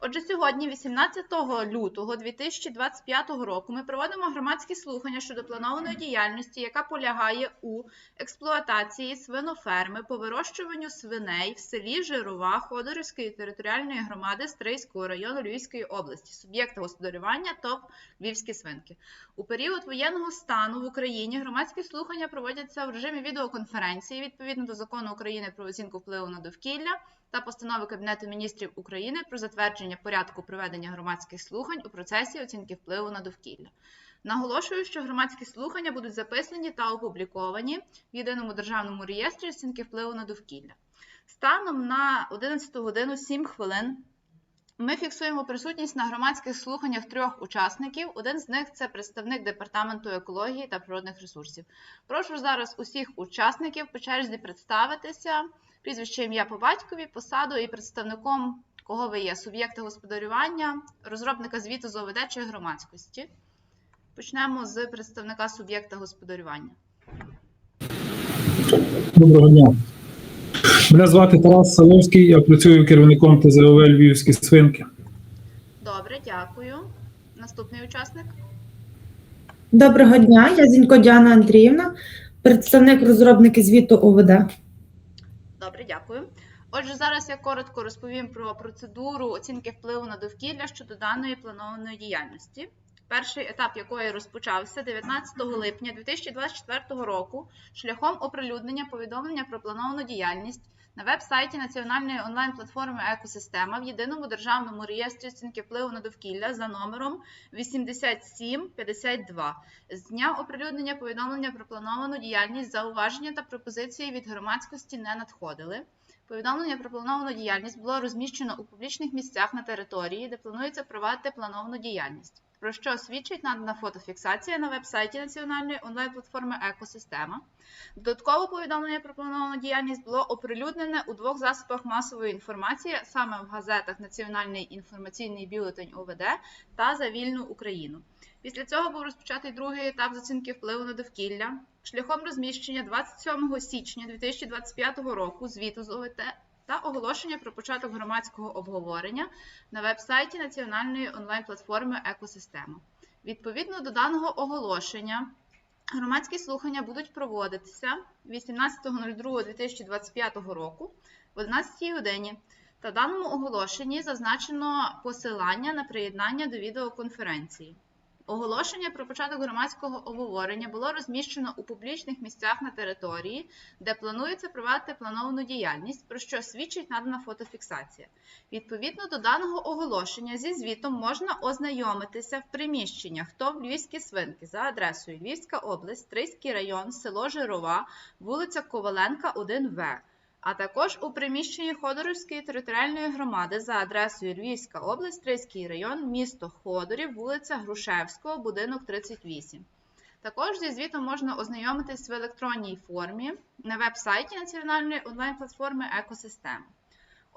Отже, сьогодні, 18 лютого 2025 року, ми проводимо громадські слухання щодо планованої діяльності, яка полягає у експлуатації свиноферми по вирощуванню свиней в селі Жирова Ходорівської територіальної громади Стрийського району Львівської області, суб'єкта господарювання ТОВ Львівські свинки. У період воєнного стану в Україні громадські слухання проводяться в режимі відеоконференції відповідно до закону України про оцінку впливу на довкілля та постанови Кабінету міністрів України про затвердження порядку проведення громадських слухань у процесі оцінки впливу на довкілля. Наголошую, що громадські слухання будуть записані та опубліковані в єдиному державному реєстрі оцінки впливу на довкілля. Станом на 11 годину 7 хвилин ми фіксуємо присутність на громадських слуханнях трьох учасників. Один з них це представник департаменту екології та природних ресурсів. Прошу зараз усіх учасників по черзі представитися, прізвище ім'я по батькові, посаду і представником, кого ви є, суб'єкта господарювання, розробника звіту з ОВД чи громадськості. Почнемо з представника суб'єкта господарювання. Доброго дня. Мене звати Тарас Саловський, я працюю керівником ТЗОВ Львівські свинки. Добре, дякую. Наступний учасник. Доброго дня, я Зінько Діана Андріївна, представник розробники звіту ОВД. Добре, дякую. Отже, зараз я коротко розповім про процедуру оцінки впливу на довкілля щодо даної планованої діяльності. Перший етап якої розпочався 19 липня 2024 року шляхом оприлюднення повідомлення про плановану діяльність на веб-сайті національної онлайн-платформи Екосистема в єдиному державному реєстрі оцінки впливу на довкілля за номером 8752. З дня оприлюднення повідомлення про плановану діяльність зауваження та пропозиції від громадськості не надходили. Повідомлення про плановану діяльність було розміщено у публічних місцях на території, де планується провадити плановану діяльність. Про що свідчить надана фотофіксація на веб-сайті національної онлайн-платформи Екосистема. Додатково повідомлення про плановану діяльність було оприлюднене у двох засобах масової інформації, саме в газетах Національний інформаційний бюлетень ОВД та за вільну Україну. Після цього був розпочатий другий етап з оцінки впливу на довкілля шляхом розміщення 27 січня 2025 року звіту з ОВТ та оголошення про початок громадського обговорення на веб-сайті Національної онлайн-платформи Екосистема. Відповідно до даного оголошення, громадські слухання будуть проводитися 18.02.2025 року в 11 годині. Та даному оголошенні зазначено посилання на приєднання до відеоконференції. Оголошення про початок громадського обговорення було розміщено у публічних місцях на території, де планується провадити плановану діяльність, про що свідчить надана фотофіксація. Відповідно до даного оголошення зі звітом можна ознайомитися в приміщеннях ТОВ Львівські свинки за адресою Львівська область, Стрийський район, село Жирова, вулиця Коваленка, 1В а також у приміщенні Ходорівської територіальної громади за адресою Львівська область, Трийський район, місто Ходорів, вулиця Грушевського, будинок 38. Також зі звітом можна ознайомитись в електронній формі на веб-сайті національної онлайн-платформи Екосистема.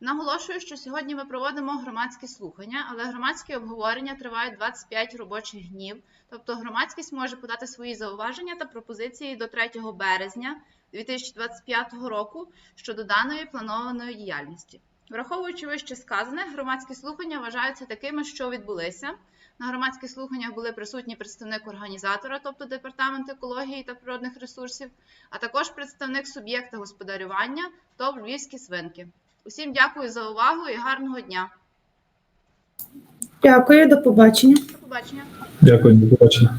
Наголошую, що сьогодні ми проводимо громадські слухання, але громадські обговорення тривають 25 робочих днів. Тобто громадськість може подати свої зауваження та пропозиції до 3 березня 2025 року щодо даної планованої діяльності. Враховуючи вище сказане, громадські слухання вважаються такими, що відбулися. На громадських слуханнях були присутні представник організатора, тобто департамент екології та природних ресурсів, а також представник суб'єкта господарювання, ТОВ Львівські свинки. Усім дякую за увагу і гарного дня. Дякую, до побачення. До побачення. Дякую, до побачення.